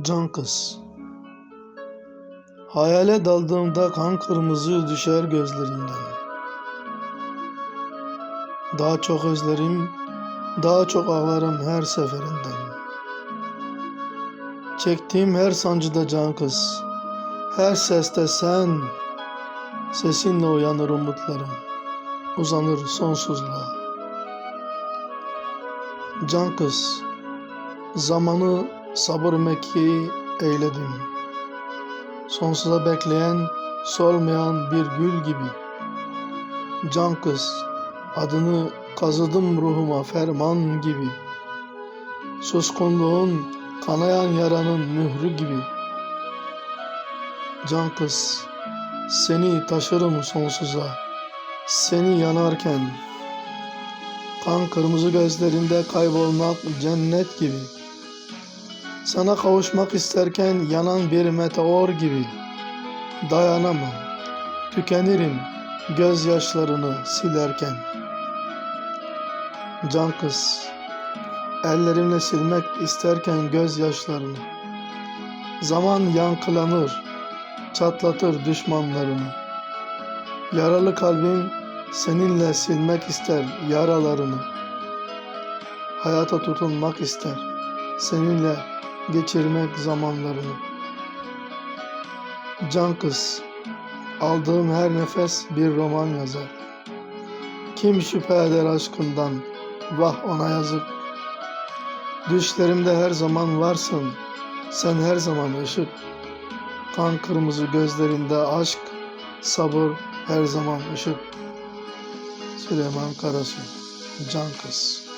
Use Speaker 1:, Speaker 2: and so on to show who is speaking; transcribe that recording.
Speaker 1: Can kız. Hayale daldığımda kan kırmızı düşer gözlerinden. Daha çok özlerim, daha çok ağlarım her seferinden. Çektiğim her sancıda can kız, her seste sen, sesinle uyanır umutlarım, uzanır sonsuzluğa. Can kız, zamanı sabır mekkeyi eyledim. Sonsuza bekleyen, solmayan bir gül gibi. Can kız, adını kazıdım ruhuma ferman gibi. Suskunluğun, kanayan yaranın mührü gibi. Can kız, seni taşırım sonsuza. Seni yanarken, kan kırmızı gözlerinde kaybolmak cennet gibi. Sana kavuşmak isterken yanan bir meteor gibi dayanamam. Tükenirim gözyaşlarını silerken. Can kız, ellerimle silmek isterken gözyaşlarını. Zaman yankılanır, çatlatır düşmanlarını. Yaralı kalbim seninle silmek ister yaralarını. Hayata tutunmak ister seninle geçirmek zamanlarını. Can kız, aldığım her nefes bir roman yazar. Kim şüphe eder aşkından, vah ona yazık. Düşlerimde her zaman varsın, sen her zaman ışık. Kan kırmızı gözlerinde aşk, sabır her zaman ışık. Süleyman Karasu, Can Kız.